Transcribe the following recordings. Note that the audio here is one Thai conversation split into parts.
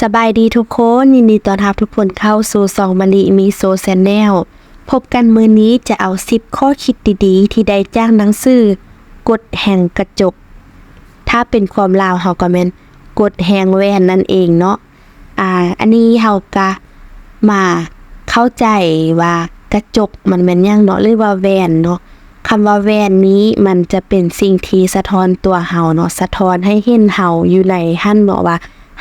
สบายดีทุกคนยินดีต้อนรับทุกคนเข้าสู่ซองมะลิมีโซแซนแนลพบกันมือนี้จะเอาสิบข้อคิดดีๆ ที่ได้จ้างหนังสือกฎแห่งกระจก ถ้าเป็นความลาวเฮาก็แม่นกฎแห่งแวนนั่นเองเนาะอ่า อันนี้เฮาก็มาเข้าใจว่ากระจกมันแม่นยังเนาะหรือว่าแวนเนาะคำว่าแวนนี้มันจะเป็นสิ่งที่สะท้อนตัวเฮาเนาะสะท้อนให้เห็นเฮาอยู่ในหั่นเนาะว่า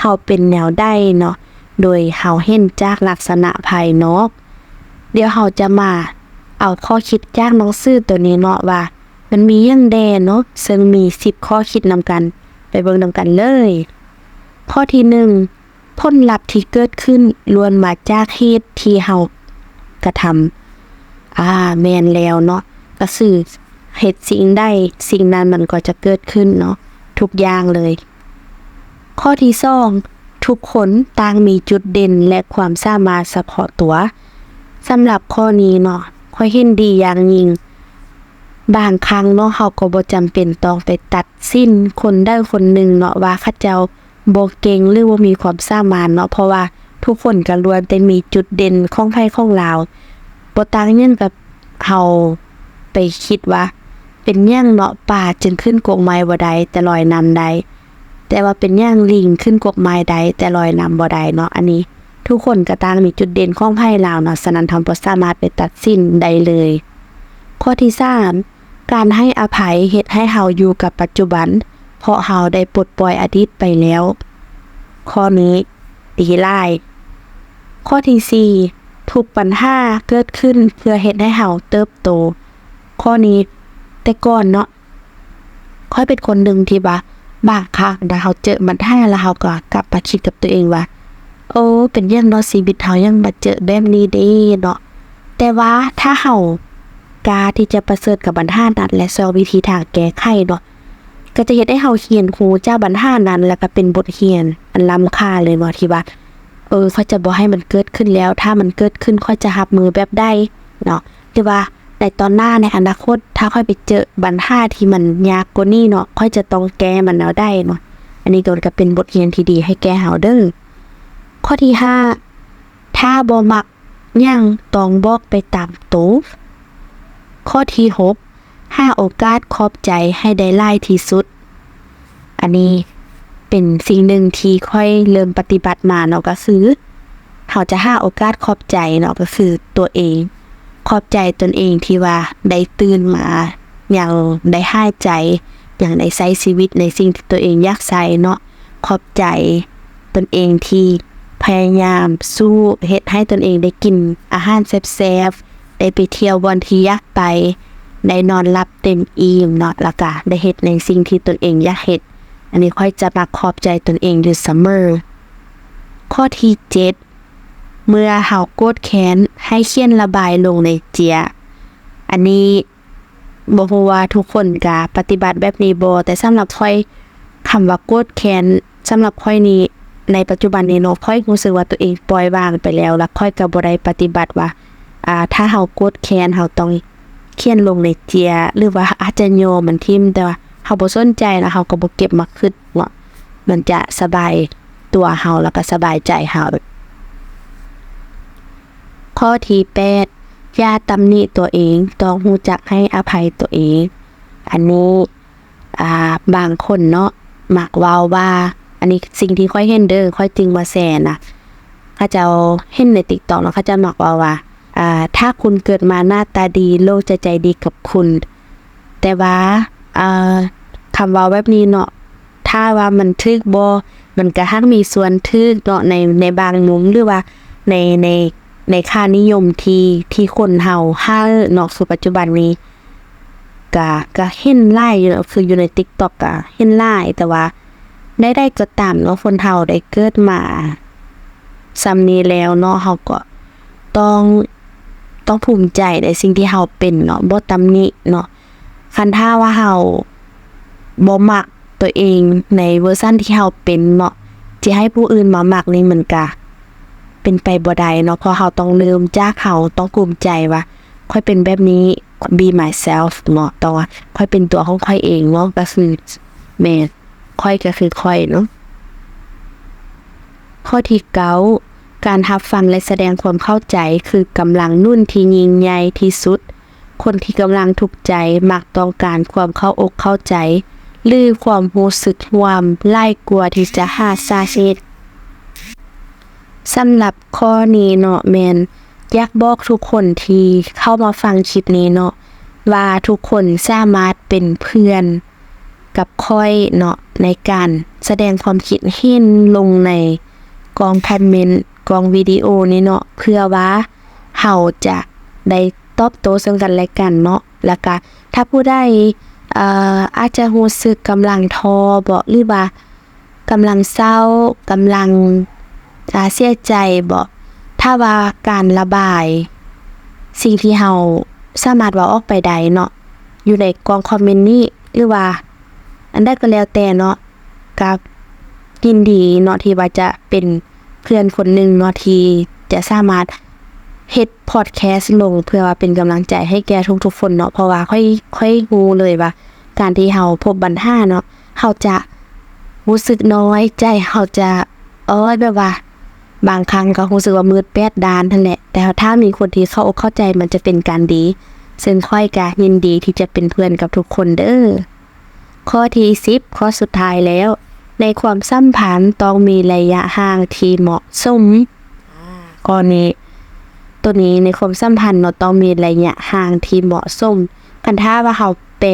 เฮาเป็นแนวใดเนาะ โดยเฮาเห็นจากลักษณะภายนอก เดี๋ยวเฮาจะมาเอาข้อคิดจากหนังสือตัวนี้เนาะว่า มันมียังแดเนาะซึ่งมี10ข้อคิดนำกัน ไปเบิ่งนำกันเลย ข้อที่หนึ่งผลลัพธ์ที่เกิดขึ้นล้วนมาจากเหตุที่เฮากระทำอ่าแมนแล้วเนาะก็คือเหตุสิ่งใดสิ่งนั้นมันก็จะเกิดขึ้นเนาะทุกอย่างเลย ข้อที่สองทุกคนต่างมีจุดเด่นและความสามารถเฉพาะตัวสำหรับข้อนี้เนาะค่อยเห็นดีอย่างยิ่งบางครั้งเนาะเฮาก็บ่จำเป็นต้องไปตัดสิ้นคนได้คนหนึ่งเนาะว่าเขาเจ้าบ่เก่งหรือว่ามีความสามารถเนาะเพราะว่าทุกคนก็ล้วนแต่มีจุดเด่นของไผของลาวบ่ต่างกันกับเฮาไปคิดว่า เป็นหยังเนาะป่าจึงขึ้นกกไม้บ่ได้แต่ลอยนำได้ แต่ว่าเป็นหยังลิงขึ้นกกไม้ได้แต่ลอยนำบ่ได้เนาะอันนี้ ทุกคนก็ต่างมีจุดเด่นของไผลาวเนาะฉะนั้นทำบ่สามารถไปตัดสินได้เลย ข้อที่สามการให้อภัยเหตุให้เฮาอยู่กับปัจจุบัน เพราะเฮาได้ปลดปล่อยอดีตไปแล้ว ข้อนี้ดีไล่ข้อที่สี่ทุกปัญหาเกิดขึ้นเพื่อเฮ็ดให้เฮาเติบโต ข้อนี้แต่ก่อนเนาะค่อยเป็นคนหนึ่งที่ว่า บางครั้งนะเฮาเจอปัญหาแล้วเฮาก็กลับมาคิดกับตัวเองว่า โอ้เป็นยังเนาะชีวิตเฮายังมาเจอแบบนี้ด้เนาะแต่ว่าถ้าเฮากาที่จะประเสริฐกับปัญหานั้นและซอวิธีทางแก้ไขเนาะก็จะเฮ็ดให้เฮาเขียนหูเจ้าปัญหานั้น แล้วก็เป็นบทเรียนอันล้ำค่าเลยเนาะที่ว่าเออเขาจะบ่ให้มันเกิดขึ้นแล้ว ถ้ามันเกิดขึ้นค่อยจะรับมือแบบใดเนาะหรือว่า ในตอนหน้าในอนาคต ถ้าค่อยไปเจอปัญหาที่มันยากกว่านี้เนาะค่อยจะต้องแก้มันแล้วได้เนาะอันนี้ก็เป็นบทเรียนที่ดีให้แก่เฮาเด้อข้อที่ห้าถ้าบ่มักยังต้องบอกไปตามตูข้อที่หกห้าโอกาสขอบใจให้ได้หลายที่สุด อันนี้เป็นสิ่งหนึ่งที่ค่อยเริ่มปฏิบัติมาเนาะก็คือเขาจะห้าโอกาสขอบใจเนาะก็คือตัวเอง ขอบใจตนเองที่ว่าได้ตื่นมาอย่างได้หายใจ อย่างได้ใช้ชีวิตในสิ่งที่ตัวเองอยากใช้เนาะขอบใจตนเองที่พยายามสู้เฮ็ดให้ตนเองได้กินอาหารแซ่บๆได้ไปเที่ยวบอนที่อยากไป ได้นอนหลับเต็มอิ่มเนาะแล้วก็ได้เฮ็ดในสิ่งที่ตนเองอยากเฮ็ดอันนี้ค่อยจะมาขอบใจตนเองอยู่เสมอข้อที่เจ็ด เมื่อเฮาโกรธแค้นให้เขียนระบายลงในเจีย อันนี้บ่ฮู้ว่าทุกคนก็ปฏิบัติแบบนี้บ่แต่สำหรับค่อยคำว่าโกรธแค้นสำหรับค่อยนี้ในปัจจุบันนี้เนาะค่อยรู้สึกว่าตัวเองปล่อยวางไปแล้ว แล้วค่อยก็บ่ได้ปฏิบัติว่า อ่า ถ้าเฮาโกรธแค้นเฮาต้องเขียนลงในเจีย หรือว่าอาจจะโยมันทิ่มแต่ว่าเฮาบ่สนใจแล้วเฮาก็บ่เก็บมาคิดเนาะมันจะสบายตัวเฮาแล้วก็สบายใจเฮา ข้อที่แปดอย่าตำหนิตัวเองต้องรู้จักให้อภัยตัวเอง อันนี้อ่าบางคนเนาะมักวาวว่า อันนี้สิ่งที่ค่อยเห็นเด้อค่อยจริงว่าแซนนะเขาจะเห็นใน TikTok เนาะเขาจะมักว่าว่าอ่า ถ้าคุณเกิดมาหน้าตาดีโลกจะใจดีกับคุณ แต่ว่าอ่าคำว่าแบบนี้เนาะถ้าว่ามันทึกบ่มันก็ฮักมีส่วนทึกเนาะในในบางมุมหรือว่าในใน ในค่านิยมที่ที่คนเฮาห้าเนาะสู่ปัจจุบันนี้ก็ก็เห็นหลายอยู่เนาะคืออยู่ใน TikTok ก็เห็นหลายแต่ว่าได้ได้ก็ตามเนาะคนเฮาได้เกิดมาซำนี้แล้วเนาะเฮาก็ต้องต้องภูมิใจในสิ่งที่เฮาเป็นเนาะบ่ตำหนิเนาะคันถ้าว่าเฮาบ่มักตัวเองในเวอร์ชันที่เฮาเป็นเนาะจะให้ผู้อื่นมามักนี่มันก็ เป็นไปบ่ได้เนาะเพราะเฮาต้องเริ่มจ้าเฮาต้องภูมิใจว่าค่อยเป็นแบบนี้ be myself เนาะต่ว่าค่อยเป็นตัวของค่อยเองเนาะก็คือแม่นค่อยก็คือค่อยเนาะข้อที่เก้าการรับฟังและแสดงความเข้าใจคือกำลังนุ่นที่ยิงใหญ่ที่สุด คนที่กำลังทุกข์ใจมักต้องการความเข้าอกเข้าใจหรือความรู้สึกความไล่กลัวที่จะหาสาเหตุ สำหรับข้อนี้เนาะแมนอยากบอกทุกคนที่เข้ามาฟังคลิปนี้เนาะว่าทุกคนสามารถเป็นเพื่อนกับค่อยเนาะในการแสดงความคิดเห็นลงในกองคอมเมนต์กองวิดีโอนี้เนาะเพื่อว่าเฮาจะได้ตอบโต้ซึ่งกันและกันเนาะแล้วก็ถ้าผู้ใดเอ่ออาจจะรู้สึกกำลังทอบ่หรือว่ากำลังเศร้ากำลัง อ่าเสียใจบ่ถ้าว่าการระบาย สิ่งที่เฮาสามารถว้าออกไปได้เนาะอยู่ในกองคอมเมนต์นี้หรือว่า อันใดก็แล้วแต่เนาะกับยินดีเนาะที่ว่าจะเป็นเพื่อนคนหนึ่งเนาะที่จะสามารถเฮ็ดพอดแคสต์ลงเพื่อว่าเป็นกำลังใจให้แกทุกๆคนเนาะเพราะว่าค่อยค่อยรู้เลยว่า การที่เฮาพบปัญหาเนาะเฮาจะรู้สึกน้อยใจเฮาจะเอ้ยแบบว่า บางครั้งก็รู้สึกว่ามืดแปดด้านนั่นแหละแต่ถ้ามีคนที่เข้าอกเข้าใจมันจะเป็นการดีซึ่งค่อยก็ยินดีที่จะเป็นเพื่อนกับทุกคนเด้อข้อที่สิบข้อสุดท้ายแล้ว ในความสัมพันธ์ต้องมีระยะห่างที่เหมาะสมข้อนี้ ตัวนี้ในความสัมพันธ์เราต้องมีระยะห่างที่เหมาะสมกันถ้าว่าเขาแปร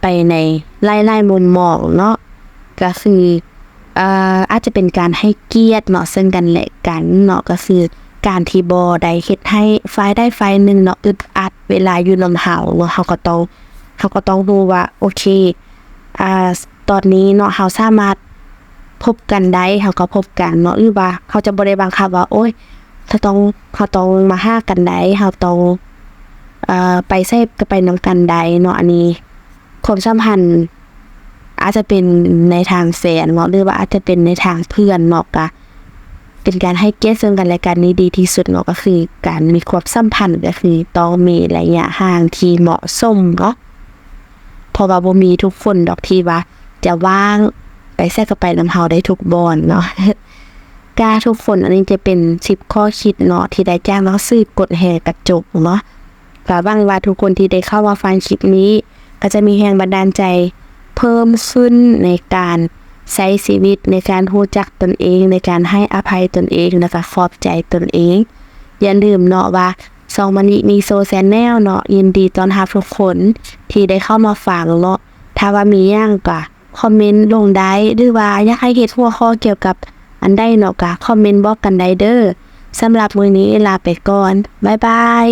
ไปในไล่ไล่มุมมองเนาะก็คือ อาจจะเป็นการให้เกียรติเนาะซึ่งกันและกันเนาะก็คือการที่บอได้เฮ็ดให้ฝ่ายได้ฝ่ายหนึ่งเนาะอึดอัดเวลาอยู่นำเฮาเนาะเขาก็ต้องเขาก็ต้องรู้ว่าโอเคอ่าตอนนี้เนาะเขาสามารถพบกันได้เขาก็พบกันเนาะหรือว่าเขาจะบ่ได้บังคับว่าโอ้ยเขาต้องเขาต้องมาห้ากันได้เขาต้องเอ่อไปเซฟก็ไปนำกันได้เนาะอันนี้ความสัมพันธ์ อาจจะเป็นในทางแฟนเนาะหรือว่าอาจจะเป็นในทางเพื่อนเนาะก็เป็นการให้เกียรติซึ่งกันและกันนี้ดีที่สุดเนาะก็คือ การมีความสัมพันธ์ก็คือต้องมีระยะห่างที่เหมาะสมเนาะเพราะว่าบ่มีทุกคนดอกที่ว่า จะว่างไปแทรกไปนำเฮาได้ทุกบอนเนาะกาทุกคนอันนี้จะเป็นสิบข้อคิดเนาะที่ได้แจ้งแล้วซื้อกดแห่กระจกเนาะก็หวังว่าทุกคนที่ได้เข้ามาฟังคลิปนี้ ก็จะมีแรงบันดาลใจ พิ่มขึ้นในการใช้ชีวิตในการรู้จักตนเอง ในการให้อภัยตนเองแล้วก็ขอบใจตนเอง อย่าลืมเนาะว่าซองมันมีโซแซนแนลเนาะยินดีตอนรับทุกคนที่ได้เข้ามาฟังเนาะถ้าว่ามีอย่างก็คอมเมนต์ลงได้หรือว่าอยากให้เฮ็ดหัวข้อเกี่ยวกับอันใดเนาะก็คอมเมนต์บอกกันได้เด้อสำหรับมื้อนี้ลาไปก่อน บ๊ายบาย